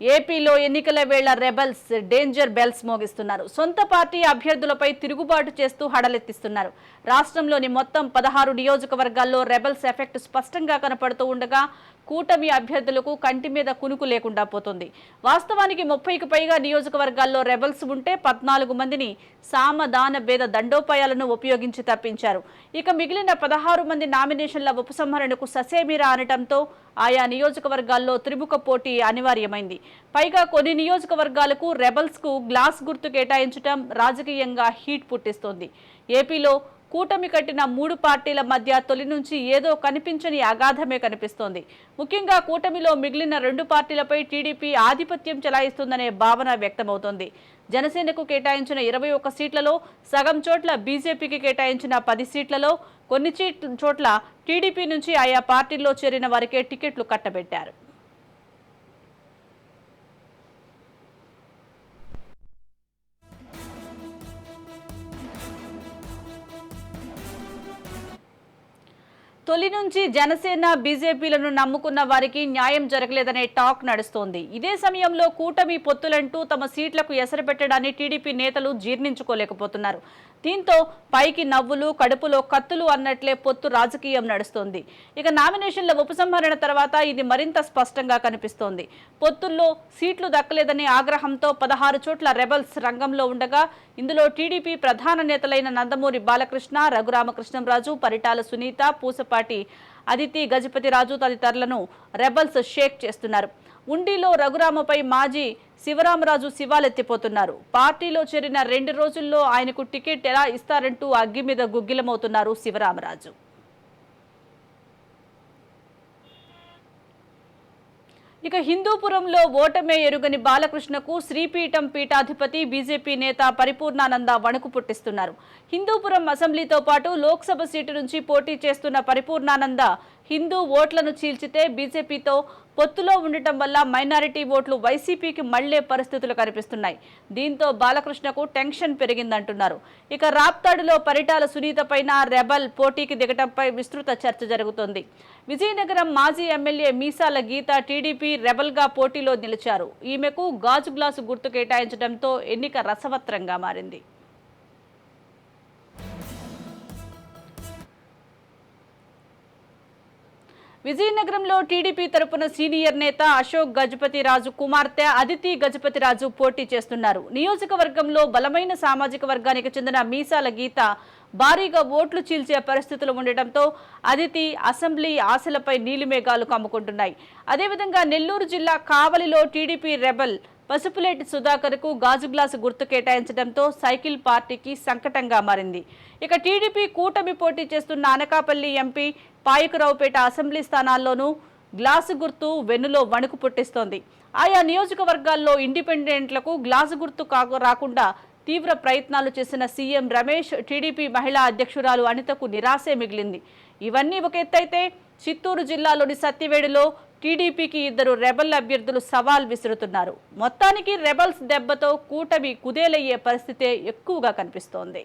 ఏపీలో ఎన్నికల వేళ రెబల్స్ డేంజర్ బెల్స్ మోగిస్తున్నారు. సొంత పార్టీ అభ్యర్థులపై తిరుగుబాటు చేస్తూ హడలెత్తిస్తున్నారు. రాష్ట్రంలోని మొత్తం పదహారు నియోజకవర్గాల్లో రెబల్స్ ఎఫెక్ట్ స్పష్టంగా కనపడుతూ ఉండగా కూటమి అభ్యర్థులకు కంటి మీద కునుకు లేకుండా పోతుంది. వాస్తవానికి ముప్పైకి పైగా నియోజకవర్గాల్లో రెబల్స్ ఉంటే పద్నాలుగు మందిని సామదాన భేద దండోపాయాలను ఉపయోగించి తప్పించారు. ఇక మిగిలిన పదహారు మంది నామినేషన్ల ఉపసంహరణకు ససేమిరా అనటంతో ఆయా నియోజకవర్గాల్లో త్రిముఖ పోటీ అనివార్యమైంది. పైగా కొన్ని నియోజకవర్గాలకు రెబల్స్కు గ్లాస్ గుర్తు కేటాయించడం రాజకీయంగా హీట్ పుట్టిస్తోంది. ఏపీలో కూటమి కట్టిన మూడు పార్టీల మధ్య తొలి నుంచి ఏదో కనిపించని అగాధమే కనిపిస్తోంది. ముఖ్యంగా కూటమిలో మిగిలిన రెండు పార్టీలపై టీడీపీ ఆధిపత్యం చెలాయిస్తుందనే భావన వ్యక్తమవుతోంది. జనసేనకు కేటాయించిన ఇరవై ఒక్క సీట్లలో సగం చోట్ల బీజేపీకి కేటాయించిన పది సీట్లలో కొన్ని చీట్ చోట్ల టీడీపీ నుంచి ఆయా పార్టీల్లో చేరిన వారికే టికెట్లు కట్టబెట్టారు. తొలి నుంచి జనసేన బీజేపీలను నమ్ముకున్న వారికి న్యాయం జరగలేదనే టాక్ నడుస్తోంది. ఇదే సమయంలో కూటమి పొత్తులంటూ తమ సీట్లకు ఎసరబెట్టడాన్ని టీడీపీ నేతలు జీర్ణించుకోలేకపోతున్నారు. దీంతో పైకి నవ్వులు కడుపులో కత్తులు అన్నట్లే పొత్తు రాజకీయం నడుస్తోంది. ఇక నామినేషన్ల ఉపసంహరణ తర్వాత ఇది మరింత స్పష్టంగా కనిపిస్తోంది. పొత్తుల్లో సీట్లు దక్కలేదనే ఆగ్రహంతో పదహారు చోట్ల రెబల్స్ రంగంలో ఉండగా ఇందులో టీడీపీ ప్రధాన నేతలైన నందమూరి బాలకృష్ణ రఘురామకృష్ణంరాజు పరిటాల సునీత పూసప పూసపాటి అదితి గజపతిరాజు తదితరులను రెబల్స్ షేక్ చేస్తున్నారు. ఉండిలో రఘురామపై మాజీ శివరామరాజు శివాలెత్తిపోతున్నారు. పార్టీలో చేరిన రెండు రోజుల్లో ఆయనకు టికెట్ ఎలా ఇస్తారంటూ అగ్గి మీద గుగ్గిలమవుతున్నారు శివరామరాజు. ఇక హిందూపురంలో ఓటమే ఎరుగని బాలకృష్ణకు శ్రీపీఠం పీఠాధిపతి బీజేపీ నేత పరిపూర్ణానంద వణుకు పుట్టిస్తున్నారు. హిందూపురం అసెంబ్లీతో పాటు లోక్సభ సీటు నుంచి పోటీ చేస్తున్న పరిపూర్ణానంద హిందూ ఓట్లను చీల్చితే బీజేపీతో పొత్తులో ఉండటం వల్ల మైనారిటీ ఓట్లు వైసీపీకి మళ్ళే పరిస్థితులు కనిపిస్తున్నాయి. దీంతో బాలకృష్ణకు టెన్షన్ పెరిగిందంటున్నారు. ఇక రాప్తాడులో పరిటాల సునీత పైన రెబల్ పోటీకి దిగటంపై విస్తృత చర్చ జరుగుతోంది. విజయనగరం మాజీ ఎమ్మెల్యే మీసాల గీత టీడీపీ రెబల్గా పోటీలో నిలిచారు. ఈమెకు గాజు గ్లాసు గుర్తు కేటాయించడంతో ఎన్నిక రసవత్రంగా మారింది. విజయనగరంలో టీడీపీ తరపున సీనియర్ నేత అశోక్ గజపతిరాజు కుమార్తె అదితి గజపతిరాజు పోటీ చేస్తున్నారు. నియోజకవర్గంలో బలమైన సామాజిక వర్గానికి చెందిన మీసాల గీత భారీగా ఓట్లు చీల్చే పరిస్థితులు ఉండటంతో అదితి అసెంబ్లీ ఆశలపై నీలిమేఘాలు కమ్ముకుంటున్నాయి. అదేవిధంగా నెల్లూరు జిల్లా కావలిలో టీడీపీ రెబల్ పసుపులేటి సుధాకర్కు గాజు గ్లాసు గుర్తు కేటాయించడంతో సైకిల్ పార్టీకి సంకటంగా మారింది. ఇక టీడీపీ కూటమి పోటీ చేస్తున్న అనకాపల్లి ఎంపీ పాయకరావుపేట అసెంబ్లీ స్థానాల్లోనూ గ్లాసు గుర్తు వెన్నులో వణుకు పుట్టిస్తోంది. ఆయా నియోజకవర్గాల్లో ఇండిపెండెంట్లకు గ్లాసు గుర్తు కాకు రాకుండా తీవ్ర ప్రయత్నాలు చేసిన సీఎం రమేష్ టీడీపీ మహిళా అధ్యక్షురాలు అనితకు నిరాశే మిగిలింది. ఇవన్నీ ఒక ఎత్తైతే చిత్తూరు జిల్లాలోని సత్యవేడులో టీడీపీకి ఇద్దరు రెబల్ అభ్యర్థులు సవాల్ విసురుతున్నారు. మొత్తానికి రెబల్స్ దెబ్బతో కూటమి కుదేలయ్యే పరిస్థితే ఎక్కువగా కనిపిస్తోంది.